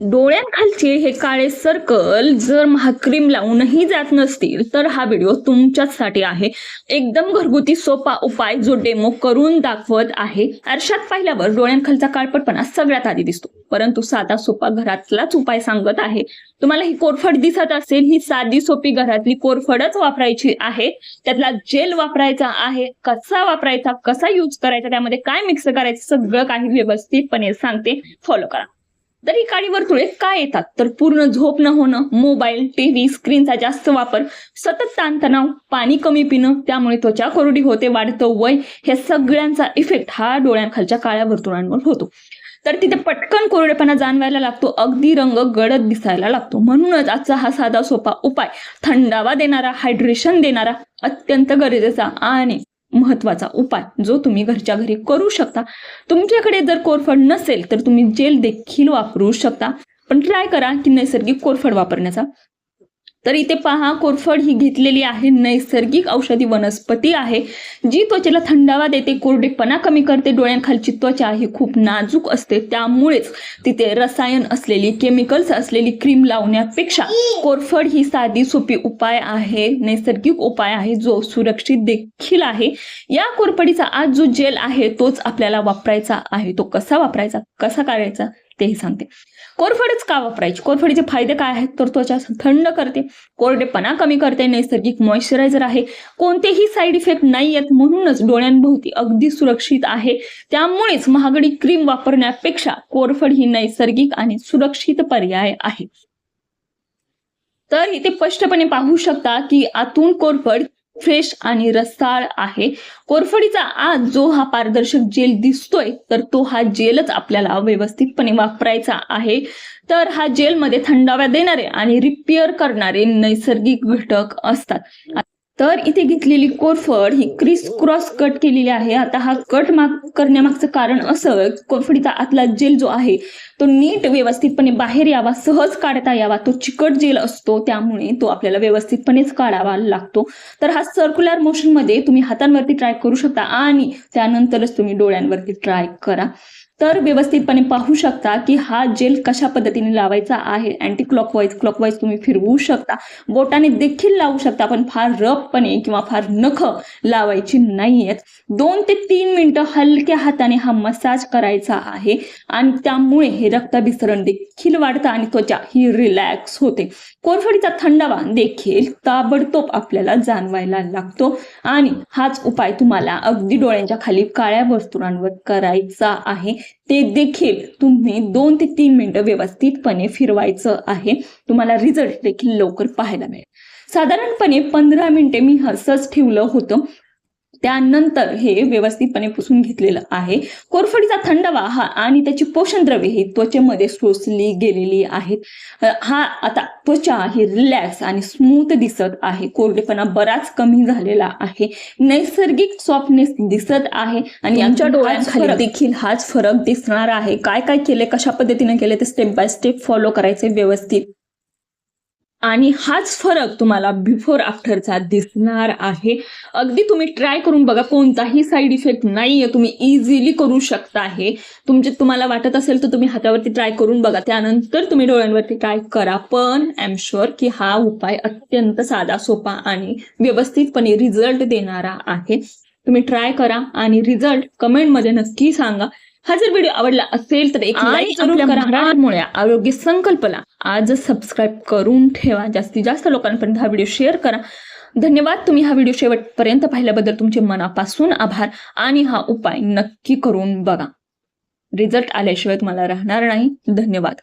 डोळ्यांखालचे हे काळे सर्कल जर महाक्रीम लावूनही जात नसतील तर हा व्हिडिओ तुमच्याचसाठी आहे. एकदम घरगुती सोपा उपाय जो डेमो करून दाखवत आहे. आरशात पाहिल्यावर डोळ्यांखालचा काळपटपणा सगळ्यात आधी दिसतो. परंतु साधा सोपा घरातलाच उपाय सांगत आहे. तुम्हाला ही कोरफड दिसत असेल ही साधी सोपी घरातली कोरफडच वापरायची आहे. त्यातला जेल वापरायचा आहे कसा वापरायचा कसा यूज करायचा त्यामध्ये काय मिक्स करायचं सगळं काही व्यवस्थितपणे सांगते. फॉलो करा. तर ही काळी वर्तुळे काय येतात? तर पूर्ण झोप न होणं मोबाईल टीव्ही स्क्रीनचा जास्त वापर सतत ताणतणाव पाणी कमी पिणं त्यामुळे त्वचा कोरडी होते वाढतं वय ह्या सगळ्यांचा इफेक्ट हा डोळ्यांखालच्या काळ्या वर्तुळांवर होतो. तर तिथे पटकन कोरडेपणा जाणवायला लागतो अगदी रंग गडद दिसायला लागतो. म्हणूनच आजचा हा साधा सोपा उपाय थंडावा देणारा हायड्रेशन देणारा अत्यंत गरजेचा आणि महत्त्वाचा उपाय जो तुम्ही घरच्या घरी करू शकता. तुमच्याकडे जर कोरफड नसेल तर तुम्ही जेल देखील वापरू शकता. पण ट्राय करा की नैसर्गिक कोरफड वापरण्याचा. तर इथे पहा कोरफड ही घेतलेली आहे नैसर्गिक औषधी वनस्पती आहे जी त्वचेला थंडावा देते कोरडेपणा कमी करते डोळ्यांखालची त्वचा ही खूप नाजूक असते त्यामुळेच तिथे रसायन असलेली केमिकल्स असलेली क्रीम लावण्यापेक्षा कोरफड ही साधी सोपी उपाय आहे नैसर्गिक उपाय आहे जो सुरक्षित देखील आहे. या कोरफडीचा आज जो जेल आहे तोच आपल्याला वापरायचा आहे तो कसा वापरायचा कसा करायचा? तेही सांगते. कोरफडच का वापरायची? कोरफडीचे फायदे काय आहेत? तर त्वचा थंड करते कोरडेपणा कमी करते नैसर्गिक मॉइश्चरायझर आहे. कोणतेही साईड इफेक्ट नाही आहेत म्हणूनच डोळ्यांभोवती अगदी सुरक्षित आहे. त्यामुळेच महागडी क्रीम वापरण्यापेक्षा कोरफड ही नैसर्गिक आणि सुरक्षित पर्याय आहे. तर इथे स्पष्टपणे पाहू शकता की आतून कोरफड फ्रेश आणि रसाळ आहे. कोरफडीचा आज जो हा पारदर्शक जेल दिसतोय तर तो हा जेलच आपल्याला व्यवस्थितपणे वापरायचा आहे. तर हा जेलमध्ये थंडाव्या देणारे आणि रिपेअर करणारे नैसर्गिक घटक असतात. तर इथे घेतलेली कोरफड ही क्रिस क्रॉस कट केलेली आहे. आता हा कट माग करण्यामागचं कारण असं कोरफडीचा आतला जेल जो आहे तो नीट व्यवस्थितपणे बाहेर यावा सहज काढता यावा. तो चिकट जेल असतो त्यामुळे तो आपल्याला व्यवस्थितपणेच काढावा लागतो. तर हा सर्क्युलर मोशनमध्ये तुम्ही हातांवरती ट्राय करू शकता आणि त्यानंतरच तुम्ही डोळ्यांवरती ट्राय करा. तर व्यवस्थितपणे पाहू शकता की हा जेल कशा पद्धतीने लावायचा आहे. अँटी क्लॉकवाईज क्लॉकवाईज तुम्ही फिरवू शकता. बोटाने देखील लावू शकता पण फार रफपणे किंवा फार नख लावायची नाही आहेत दोन ते तीन मिनिटं हलक्या हाताने हा मसाज करायचा आहे आणि त्यामुळे हे रक्ताभिसरण देखील वाढतं आणि त्वचा ही रिलॅक्स होते. कोरफडीचा थंडावा देखील ताबडतोब आपल्याला जाणवायला लागतो आणि हाच उपाय तुम्हाला अगदी डोळ्यांच्या खाली काळ्या वर्तुळांवर करायचा आहे. ते देखील तुम्ही दोन ते तीन मिनिटं व्यवस्थितपणे फिरवायचं आहे. तुम्हाला रिझल्ट देखील लवकर पाहायला मिळेल. साधारणपणे पंधरा मिनिटे मी हसच ठेवलं होतं. त्यानंतर हे व्यवस्थितपणे पुसून घेतलेलं आहे. कोरफडीचा थंडावा हा आणि त्याची पोषण द्रव्ये ही त्वचेमध्ये शोषली गेलेली आहेत. हा आता त्वचा ही रिलॅक्स आणि स्मूथ दिसत आहे. कोरडेपणा बराच कमी झालेला आहे. नैसर्गिक सॉफ्टनेस दिसत आहे आणि आमच्या डोळ्यांखाली देखील हाच फरक दिसणार आहे. काय काय केले कशा पद्धतीने केले ते स्टेप बाय स्टेप फॉलो करायचे व्यवस्थित. आणि हाच फरक तुम्हाला बिफोर आफ्टरचा दिसणार आहे. अगदी तुम्ही ट्राय करून बघा कोणताही साईड इफेक्ट नाहीये तुम्ही इझिली करू शकता हे. तुमचे तुम्हाला वाटत असेल तर तुम्ही हातावरती ट्राय करून बघा. त्यानंतर तुम्ही डोळ्यांवरती ट्राय करा. पण आय एम शुअर की हा उपाय अत्यंत साधा सोपा आणि व्यवस्थितपणे रिझल्ट देणारा आहे. तुम्ही ट्राय करा आणि रिझल्ट कमेंटमध्ये नक्की सांगा. हा जर व्हिडिओ आवडला असेल तर एक लाईक करा. आरोग्य संकल्पना. आज सबस्क्राईब करून ठेवा. जास्तीत जास्त लोकांपर्यंत हा व्हिडिओ शेअर करा. धन्यवाद. तुम्ही हा व्हिडिओ शेवटपर्यंत पाहिल्याबद्दल तुमचे मनापासून आभार आणि हा उपाय नक्की करून बघा. रिझल्ट आल्याशिवाय तुम्हाला राहणार नाही. धन्यवाद.